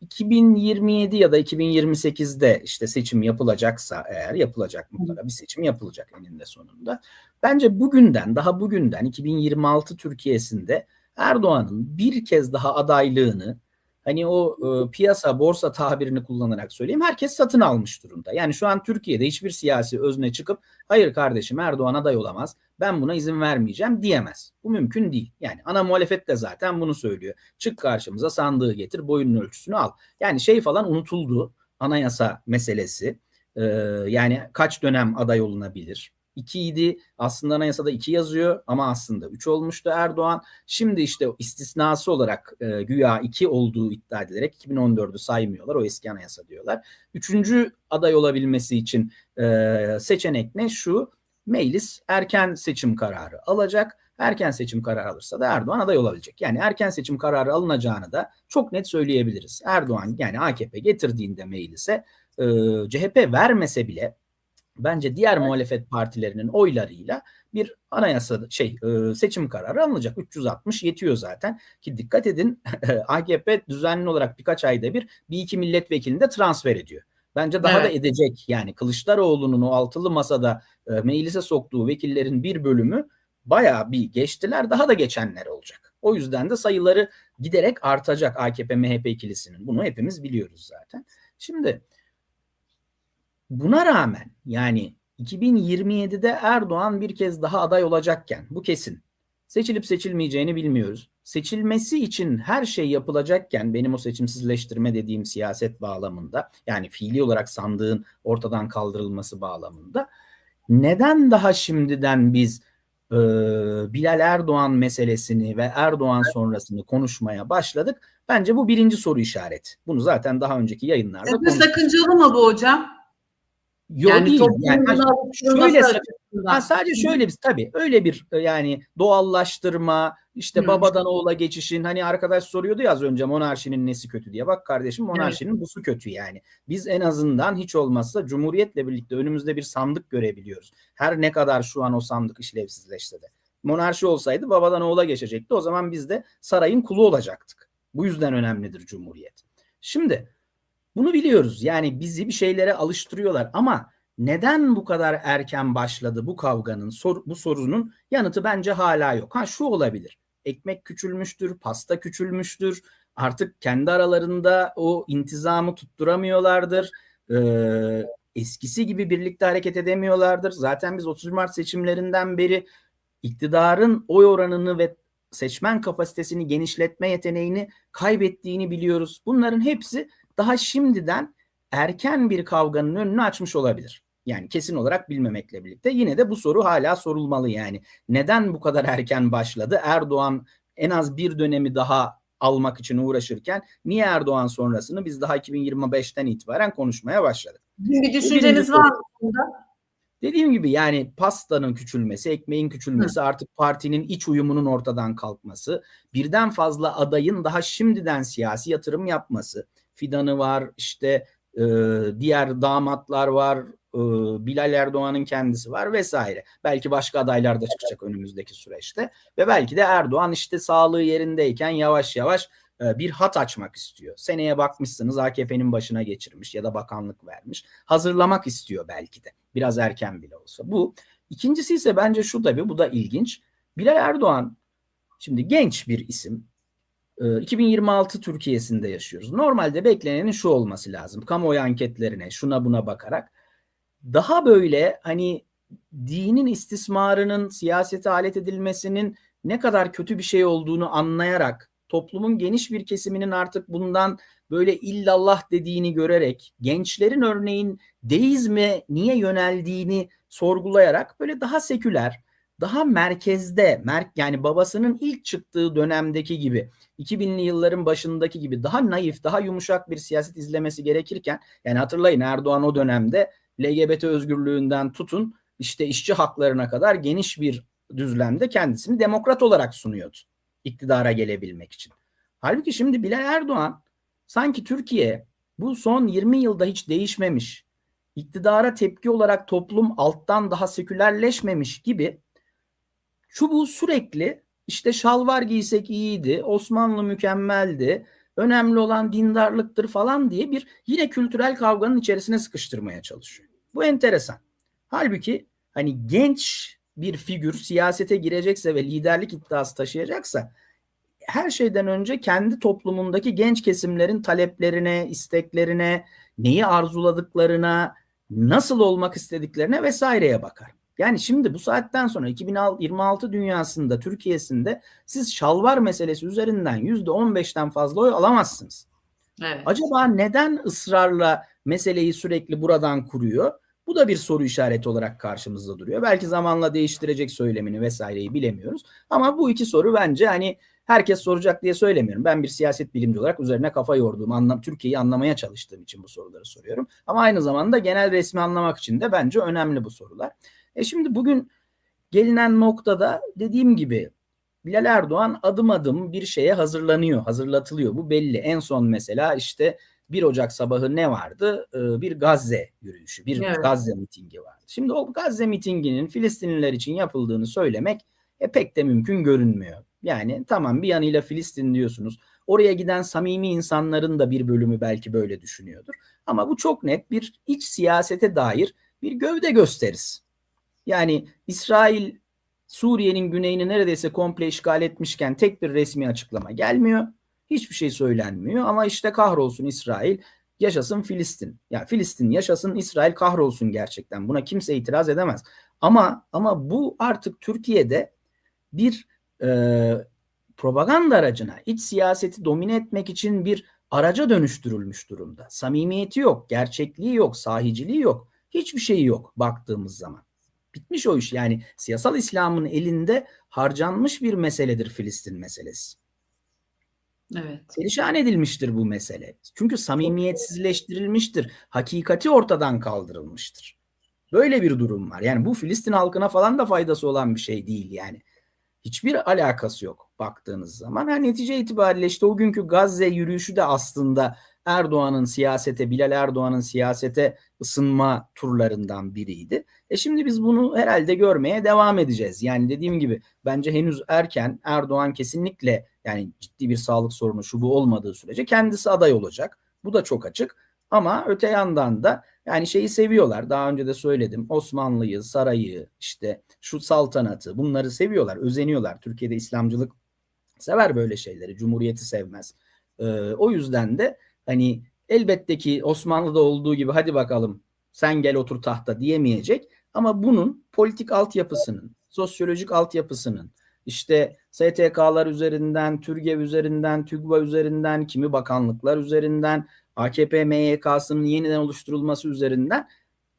2027 ya da 2028'de işte seçim yapılacaksa eğer yapılacak mutlaka bir seçim yapılacak eninde sonunda. Bence bugünden daha bugünden 2026 Türkiye'sinde Erdoğan'ın bir kez daha adaylığını hani o e, piyasa borsa tabirini kullanarak söyleyeyim herkes satın almış durumda. Yani şu an Türkiye'de hiçbir siyasi özne çıkıp hayır kardeşim Erdoğan aday olamaz ben buna izin vermeyeceğim diyemez. Bu mümkün değil. Yani ana muhalefet de zaten bunu söylüyor. Çık karşımıza sandığı getir boyunun ölçüsünü al. Yani şey falan unutuldu anayasa meselesi. Ee, yani kaç dönem aday olunabilir? 2 idi. Aslında anayasada 2 yazıyor ama aslında 3 olmuştu Erdoğan. Şimdi işte istisnası olarak e, güya 2 olduğu iddia edilerek 2014'ü saymıyorlar. O eski anayasa diyorlar. Üçüncü aday olabilmesi için e, seçenek ne? Şu meclis erken seçim kararı alacak. Erken seçim kararı alırsa da Erdoğan aday olabilecek. Yani erken seçim kararı alınacağını da çok net söyleyebiliriz. Erdoğan yani AKP getirdiğinde meclise e, CHP vermese bile bence diğer muhalefet partilerinin oylarıyla bir anayasa şey e, seçim kararı alınacak. 360 yetiyor zaten ki dikkat edin AKP düzenli olarak birkaç ayda bir bir iki milletvekilini de transfer ediyor. Bence daha evet. da edecek. Yani Kılıçdaroğlu'nun o altılı masada e, meclise soktuğu vekillerin bir bölümü bayağı bir geçtiler. Daha da geçenler olacak. O yüzden de sayıları giderek artacak AKP MHP ikilisinin. Bunu hepimiz biliyoruz zaten. Şimdi buna rağmen yani 2027'de Erdoğan bir kez daha aday olacakken bu kesin. Seçilip seçilmeyeceğini bilmiyoruz. Seçilmesi için her şey yapılacakken benim o seçimsizleştirme dediğim siyaset bağlamında yani fiili olarak sandığın ortadan kaldırılması bağlamında neden daha şimdiden biz e, Bilal Erdoğan meselesini ve Erdoğan sonrasını konuşmaya başladık? Bence bu birinci soru işareti. Bunu zaten daha önceki yayınlarda. Sakıncalı mı bu hocam? Yok yani değil. Yani şöyle ha, sadece şöyle bir tabii öyle bir e, yani doğallaştırma işte hmm. babadan oğula geçişin hani arkadaş soruyordu ya az önce monarşinin nesi kötü diye. Bak kardeşim monarşinin evet. busu kötü yani. Biz en azından hiç olmazsa cumhuriyetle birlikte önümüzde bir sandık görebiliyoruz. Her ne kadar şu an o sandık işlevsizleşse de. Monarşi olsaydı babadan oğula geçecekti. O zaman biz de sarayın kulu olacaktık. Bu yüzden önemlidir cumhuriyet. Şimdi bunu biliyoruz. Yani bizi bir şeylere alıştırıyorlar ama neden bu kadar erken başladı bu kavganın, sor, bu sorunun yanıtı bence hala yok. Ha şu olabilir. Ekmek küçülmüştür, pasta küçülmüştür. Artık kendi aralarında o intizamı tutturamıyorlardır. Ee, eskisi gibi birlikte hareket edemiyorlardır. Zaten biz 30 Mart seçimlerinden beri iktidarın oy oranını ve seçmen kapasitesini genişletme yeteneğini kaybettiğini biliyoruz. Bunların hepsi daha şimdiden erken bir kavganın önünü açmış olabilir. Yani kesin olarak bilmemekle birlikte yine de bu soru hala sorulmalı yani. Neden bu kadar erken başladı? Erdoğan en az bir dönemi daha almak için uğraşırken niye Erdoğan sonrasını biz daha 2025'ten itibaren konuşmaya başladık? Bir düşünceniz var mı bunda? Dediğim gibi yani pastanın küçülmesi, ekmeğin küçülmesi, Hı. artık partinin iç uyumunun ortadan kalkması, birden fazla adayın daha şimdiden siyasi yatırım yapması, Fidan'ı var, işte e, diğer damatlar var, e, Bilal Erdoğan'ın kendisi var vesaire. Belki başka adaylar da çıkacak önümüzdeki süreçte ve belki de Erdoğan işte sağlığı yerindeyken yavaş yavaş e, bir hat açmak istiyor. Seneye bakmışsınız AKP'nin başına geçirmiş ya da bakanlık vermiş. Hazırlamak istiyor belki de. Biraz erken bile olsa. Bu. İkincisi ise bence şu tabii bu da ilginç. Bilal Erdoğan şimdi genç bir isim. 2026 ee, Türkiye'sinde yaşıyoruz. Normalde beklenenin şu olması lazım. Kamuoyu anketlerine şuna buna bakarak daha böyle hani dinin istismarının siyasete alet edilmesinin ne kadar kötü bir şey olduğunu anlayarak toplumun geniş bir kesiminin artık bundan böyle illallah dediğini görerek gençlerin örneğin deizme niye yöneldiğini sorgulayarak böyle daha seküler, daha merkezde yani babasının ilk çıktığı dönemdeki gibi 2000'li yılların başındaki gibi daha naif, daha yumuşak bir siyaset izlemesi gerekirken yani hatırlayın Erdoğan o dönemde LGBT özgürlüğünden tutun işte işçi haklarına kadar geniş bir düzlemde kendisini demokrat olarak sunuyordu iktidara gelebilmek için. Halbuki şimdi Bilal Erdoğan sanki Türkiye bu son 20 yılda hiç değişmemiş, iktidara tepki olarak toplum alttan daha sekülerleşmemiş gibi çubuğu sürekli işte şalvar giysek iyiydi, Osmanlı mükemmeldi, önemli olan dindarlıktır falan diye bir yine kültürel kavganın içerisine sıkıştırmaya çalışıyor. Bu enteresan. Halbuki hani genç bir figür siyasete girecekse ve liderlik iddiası taşıyacaksa her şeyden önce kendi toplumundaki genç kesimlerin taleplerine, isteklerine, neyi arzuladıklarına, nasıl olmak istediklerine vesaireye bakar. Yani şimdi bu saatten sonra 2026 dünyasında, Türkiye'sinde siz şalvar meselesi üzerinden %15'ten fazla oy alamazsınız. Evet. Acaba neden ısrarla meseleyi sürekli buradan kuruyor? Bu da bir soru işareti olarak karşımızda duruyor. Belki zamanla değiştirecek söylemini vesaireyi bilemiyoruz. Ama bu iki soru bence hani herkes soracak diye söylemiyorum. Ben bir siyaset bilimci olarak üzerine kafa yorduğum, anlam Türkiye'yi anlamaya çalıştığım için bu soruları soruyorum. Ama aynı zamanda genel resmi anlamak için de bence önemli bu sorular. E şimdi bugün gelinen noktada dediğim gibi Bilal Erdoğan adım adım bir şeye hazırlanıyor, hazırlatılıyor. Bu belli. En son mesela işte 1 Ocak sabahı ne vardı? Ee, bir Gazze yürüyüşü, bir Evet. Gazze mitingi vardı. Şimdi o Gazze mitinginin Filistinliler için yapıldığını söylemek e, pek de mümkün görünmüyor. Yani tamam bir yanıyla Filistin diyorsunuz. Oraya giden samimi insanların da bir bölümü belki böyle düşünüyordur. Ama bu çok net bir iç siyasete dair bir gövde gösterisi. Yani İsrail Suriye'nin güneyini neredeyse komple işgal etmişken tek bir resmi açıklama gelmiyor. Hiçbir şey söylenmiyor ama işte kahrolsun İsrail, yaşasın Filistin. Ya Filistin yaşasın, İsrail kahrolsun gerçekten. Buna kimse itiraz edemez. Ama ama bu artık Türkiye'de bir e, propaganda aracına, iç siyaseti domine etmek için bir araca dönüştürülmüş durumda. Samimiyeti yok, gerçekliği yok, sahiciliği yok. Hiçbir şeyi yok baktığımız zaman. Bitmiş o iş. Yani siyasal İslam'ın elinde harcanmış bir meseledir Filistin meselesi. Evet. Perişan edilmiştir bu mesele. Çünkü samimiyetsizleştirilmiştir. Hakikati ortadan kaldırılmıştır. Böyle bir durum var. Yani bu Filistin halkına falan da faydası olan bir şey değil yani. Hiçbir alakası yok baktığınız zaman. Yani netice itibariyle işte o günkü Gazze yürüyüşü de aslında Erdoğan'ın siyasete, Bilal Erdoğan'ın siyasete ısınma turlarından biriydi. E şimdi biz bunu herhalde görmeye devam edeceğiz. Yani dediğim gibi bence henüz erken Erdoğan kesinlikle yani ciddi bir sağlık sorunu şu bu olmadığı sürece kendisi aday olacak. Bu da çok açık. Ama öte yandan da yani şeyi seviyorlar. Daha önce de söyledim. Osmanlı'yı, sarayı, işte şu saltanatı bunları seviyorlar, özeniyorlar. Türkiye'de İslamcılık sever böyle şeyleri. Cumhuriyeti sevmez. Ee, o yüzden de hani elbette ki Osmanlı'da olduğu gibi hadi bakalım sen gel otur tahta diyemeyecek. Ama bunun politik altyapısının, sosyolojik altyapısının, işte STK'lar üzerinden, TÜRGEV üzerinden, TÜGVA üzerinden, kimi bakanlıklar üzerinden, AKP MYK'sının yeniden oluşturulması üzerinden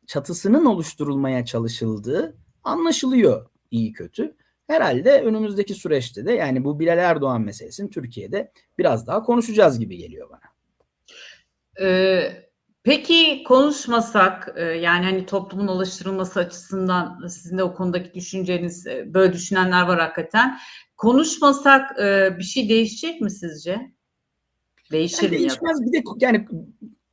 çatısının oluşturulmaya çalışıldığı anlaşılıyor iyi kötü. Herhalde önümüzdeki süreçte de yani bu Bilal Erdoğan meselesini Türkiye'de biraz daha konuşacağız gibi geliyor bana. Ee, peki konuşmasak e, yani hani toplumun oluşturulması açısından sizin de o konudaki düşünceniz e, böyle düşünenler var hakikaten. Konuşmasak e, bir şey değişecek mi sizce? Değişir Yani değişmez bir de yani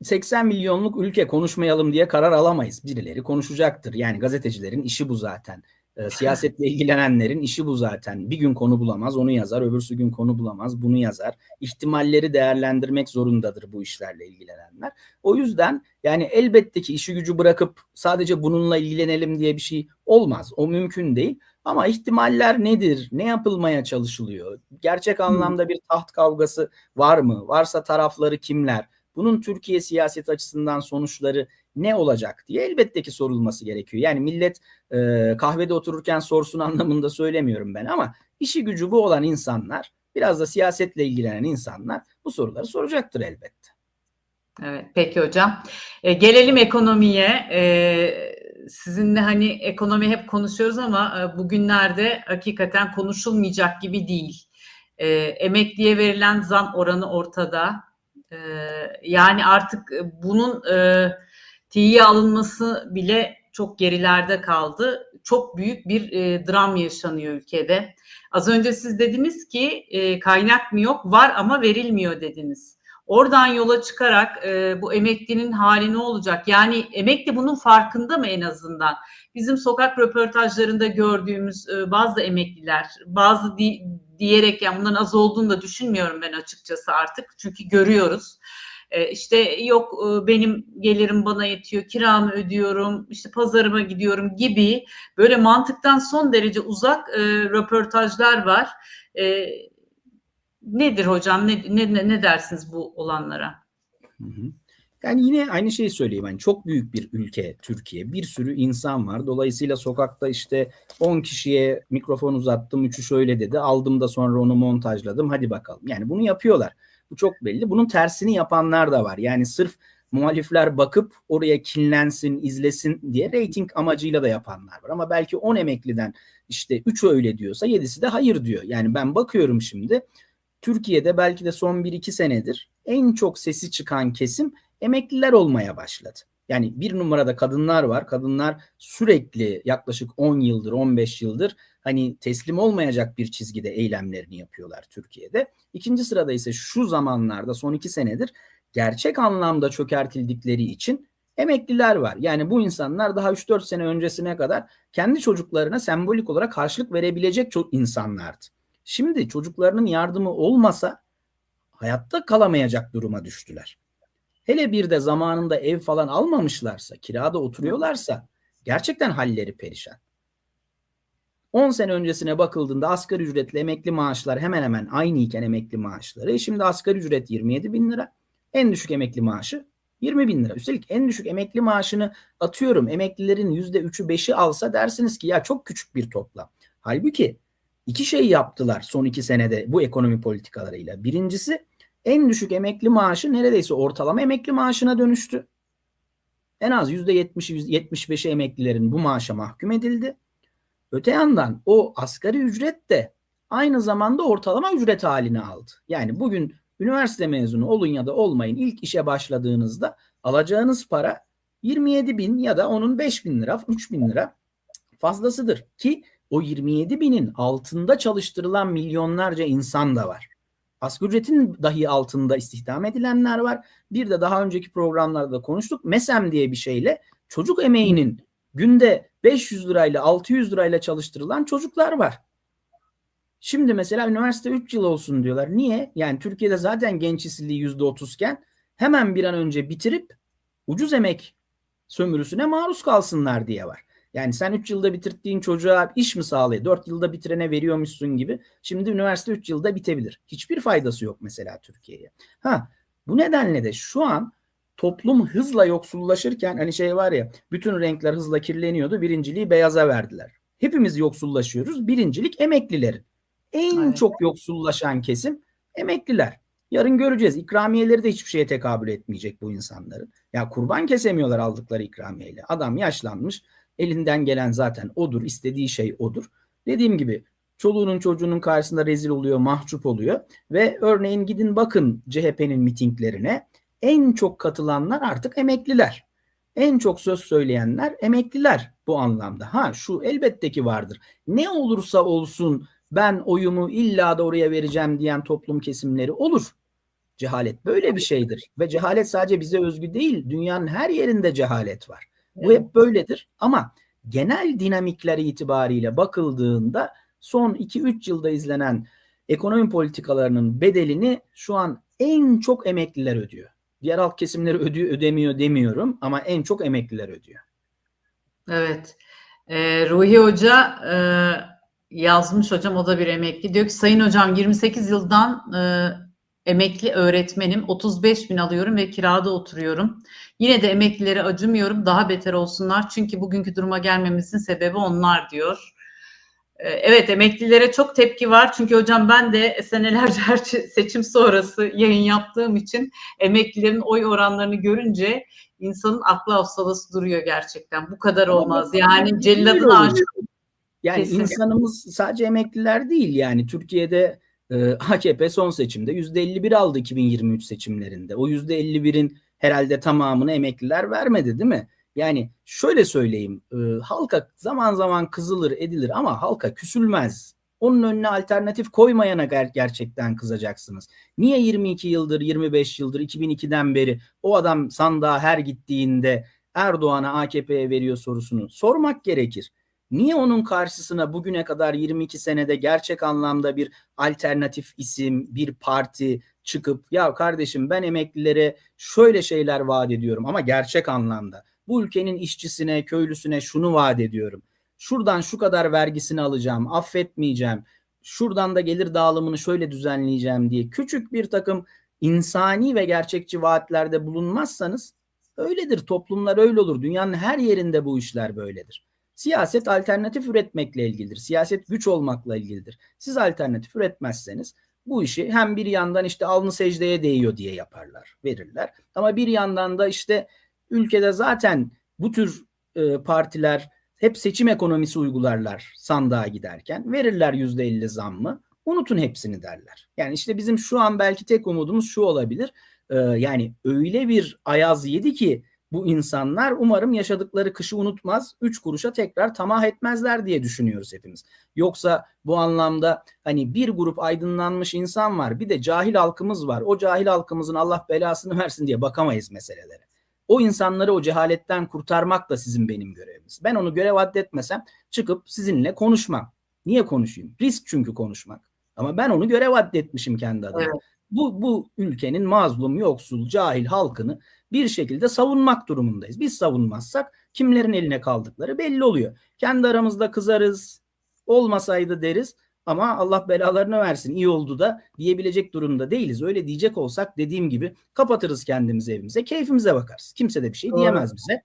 80 milyonluk ülke konuşmayalım diye karar alamayız. Birileri konuşacaktır. Yani gazetecilerin işi bu zaten. E, siyasetle ilgilenenlerin işi bu zaten. Bir gün konu bulamaz, onu yazar. Öbürsü gün konu bulamaz, bunu yazar. İhtimalleri değerlendirmek zorundadır bu işlerle ilgilenenler. O yüzden yani elbette ki işi gücü bırakıp sadece bununla ilgilenelim diye bir şey olmaz. O mümkün değil. Ama ihtimaller nedir? Ne yapılmaya çalışılıyor? Gerçek anlamda bir taht kavgası var mı? Varsa tarafları kimler? Bunun Türkiye siyaseti açısından sonuçları ne olacak diye elbette ki sorulması gerekiyor. Yani millet e, kahvede otururken sorsun anlamında söylemiyorum ben ama işi gücü bu olan insanlar, biraz da siyasetle ilgilenen insanlar bu soruları soracaktır elbette. Evet, peki hocam. E, gelelim ekonomiye. E, sizinle hani ekonomi hep konuşuyoruz ama e, bugünlerde hakikaten konuşulmayacak gibi değil. E, emekliye verilen zam oranı ortada. E, yani artık bunun e, tiye alınması bile çok gerilerde kaldı. Çok büyük bir e, dram yaşanıyor ülkede. Az önce siz dediniz ki e, kaynak mı yok? Var ama verilmiyor dediniz. Oradan yola çıkarak e, bu emeklinin hali ne olacak? Yani emekli bunun farkında mı en azından? Bizim sokak röportajlarında gördüğümüz e, bazı emekliler, bazı di- diyerek yani bunların az olduğunu da düşünmüyorum ben açıkçası artık. Çünkü görüyoruz. E, işte yok e, benim gelirim bana yetiyor, kiramı ödüyorum, işte pazarıma gidiyorum gibi böyle mantıktan son derece uzak e, röportajlar var. E, nedir hocam? Ne, ne, ne dersiniz bu olanlara? Yani yine aynı şeyi söyleyeyim. Yani çok büyük bir ülke Türkiye. Bir sürü insan var. Dolayısıyla sokakta işte 10 kişiye mikrofon uzattım. Üçü şöyle dedi. Aldım da sonra onu montajladım. Hadi bakalım. Yani bunu yapıyorlar. Bu çok belli. Bunun tersini yapanlar da var. Yani sırf muhalifler bakıp oraya kinlensin, izlesin diye reyting amacıyla da yapanlar var. Ama belki 10 emekliden işte 3'ü öyle diyorsa 7'si de hayır diyor. Yani ben bakıyorum şimdi Türkiye'de belki de son 1-2 senedir en çok sesi çıkan kesim emekliler olmaya başladı. Yani bir numarada kadınlar var. Kadınlar sürekli yaklaşık 10 yıldır, 15 yıldır hani teslim olmayacak bir çizgide eylemlerini yapıyorlar Türkiye'de. İkinci sırada ise şu zamanlarda son 2 senedir gerçek anlamda çökertildikleri için emekliler var. Yani bu insanlar daha 3-4 sene öncesine kadar kendi çocuklarına sembolik olarak karşılık verebilecek çok insanlardı. Şimdi çocuklarının yardımı olmasa hayatta kalamayacak duruma düştüler. Hele bir de zamanında ev falan almamışlarsa, kirada oturuyorlarsa gerçekten halleri perişan. 10 sene öncesine bakıldığında asgari ücretli emekli maaşlar hemen hemen aynı iken emekli maaşları. Şimdi asgari ücret 27 bin lira. En düşük emekli maaşı 20 bin lira. Üstelik en düşük emekli maaşını atıyorum emeklilerin %3'ü 5'i alsa dersiniz ki ya çok küçük bir toplam. Halbuki iki şey yaptılar son iki senede bu ekonomi politikalarıyla. Birincisi en düşük emekli maaşı neredeyse ortalama emekli maaşına dönüştü. En az %70'i %75'i emeklilerin bu maaşa mahkum edildi. Öte yandan o asgari ücret de aynı zamanda ortalama ücret halini aldı. Yani bugün üniversite mezunu olun ya da olmayın ilk işe başladığınızda alacağınız para 27 bin ya da onun 5 bin lira 3 bin lira fazlasıdır. Ki o 27 binin altında çalıştırılan milyonlarca insan da var. Asgari ücretin dahi altında istihdam edilenler var. Bir de daha önceki programlarda konuştuk. MESEM diye bir şeyle çocuk emeğinin günde 500 lirayla 600 lirayla çalıştırılan çocuklar var. Şimdi mesela üniversite 3 yıl olsun diyorlar. Niye? Yani Türkiye'de zaten genç işsizliği %30 iken hemen bir an önce bitirip ucuz emek sömürüsüne maruz kalsınlar diye var. Yani sen 3 yılda bitirdiğin çocuğa iş mi sağlıyor? 4 yılda bitirene veriyormuşsun gibi. Şimdi üniversite 3 yılda bitebilir. Hiçbir faydası yok mesela Türkiye'ye. Ha bu nedenle de şu an toplum hızla yoksullaşırken hani şey var ya bütün renkler hızla kirleniyordu. Birinciliği beyaza verdiler. Hepimiz yoksullaşıyoruz. Birincilik emeklilerin. En Evet. çok yoksullaşan kesim emekliler. Yarın göreceğiz. İkramiyeleri de hiçbir şeye tekabül etmeyecek bu insanların. Ya kurban kesemiyorlar aldıkları ikramiyeyle. Adam yaşlanmış. Elinden gelen zaten odur. istediği şey odur. Dediğim gibi çoluğunun çocuğunun karşısında rezil oluyor, mahcup oluyor. Ve örneğin gidin bakın CHP'nin mitinglerine. En çok katılanlar artık emekliler. En çok söz söyleyenler emekliler bu anlamda. Ha şu elbette ki vardır. Ne olursa olsun ben oyumu illa da oraya vereceğim diyen toplum kesimleri olur. Cehalet böyle bir şeydir. Ve cehalet sadece bize özgü değil. Dünyanın her yerinde cehalet var. Bu hep böyledir ama genel dinamikler itibariyle bakıldığında son 2-3 yılda izlenen ekonomi politikalarının bedelini şu an en çok emekliler ödüyor. Diğer halk kesimleri ödüyor, ödemiyor demiyorum ama en çok emekliler ödüyor. Evet. Ee, Ruhi Hoca e, yazmış hocam o da bir emekli. Diyor ki Sayın Hocam 28 yıldan e, emekli öğretmenim. 35 bin alıyorum ve kirada oturuyorum. Yine de emeklilere acımıyorum. Daha beter olsunlar. Çünkü bugünkü duruma gelmemizin sebebi onlar diyor. Ee, Evet emeklilere çok tepki var. Çünkü hocam ben de senelerce her seçim sonrası yayın yaptığım için emeklilerin oy oranlarını görünce insanın aklı hafsalası duruyor gerçekten. Bu kadar olmaz. Yani celladın aşığı. Yani Kesinlikle. insanımız sadece emekliler değil yani Türkiye'de e, AKP son seçimde %51 aldı 2023 seçimlerinde. O %51'in herhalde tamamını emekliler vermedi değil mi? Yani şöyle söyleyeyim e, halka zaman zaman kızılır edilir ama halka küsülmez. Onun önüne alternatif koymayana ger- gerçekten kızacaksınız. Niye 22 yıldır, 25 yıldır, 2002'den beri o adam sandığa her gittiğinde Erdoğan'a, AKP'ye veriyor sorusunu sormak gerekir. Niye onun karşısına bugüne kadar 22 senede gerçek anlamda bir alternatif isim, bir parti çıkıp ya kardeşim ben emeklilere şöyle şeyler vaat ediyorum ama gerçek anlamda. Bu ülkenin işçisine, köylüsüne şunu vaat ediyorum. Şuradan şu kadar vergisini alacağım, affetmeyeceğim. Şuradan da gelir dağılımını şöyle düzenleyeceğim diye küçük bir takım insani ve gerçekçi vaatlerde bulunmazsanız öyledir. Toplumlar öyle olur. Dünyanın her yerinde bu işler böyledir. Siyaset alternatif üretmekle ilgilidir. Siyaset güç olmakla ilgilidir. Siz alternatif üretmezseniz bu işi hem bir yandan işte alnı secdeye değiyor diye yaparlar, verirler. Ama bir yandan da işte ülkede zaten bu tür e, partiler hep seçim ekonomisi uygularlar sandığa giderken. Verirler yüzde elli zammı. Unutun hepsini derler. Yani işte bizim şu an belki tek umudumuz şu olabilir. E, yani öyle bir ayaz yedi ki bu insanlar umarım yaşadıkları kışı unutmaz. Üç kuruşa tekrar tamah etmezler diye düşünüyoruz hepimiz. Yoksa bu anlamda hani bir grup aydınlanmış insan var. Bir de cahil halkımız var. O cahil halkımızın Allah belasını versin diye bakamayız meselelere. O insanları o cehaletten kurtarmak da sizin benim görevimiz. Ben onu görev addetmesem çıkıp sizinle konuşmam. Niye konuşayım? Risk çünkü konuşmak. Ama ben onu görev addetmişim kendi adıma. Evet. Bu, bu ülkenin mazlum, yoksul, cahil halkını bir şekilde savunmak durumundayız. Biz savunmazsak kimlerin eline kaldıkları belli oluyor. Kendi aramızda kızarız, olmasaydı deriz ama Allah belalarını versin iyi oldu da diyebilecek durumda değiliz. Öyle diyecek olsak dediğim gibi kapatırız kendimizi evimize, keyfimize bakarız. Kimse de bir şey Doğru. diyemez bize.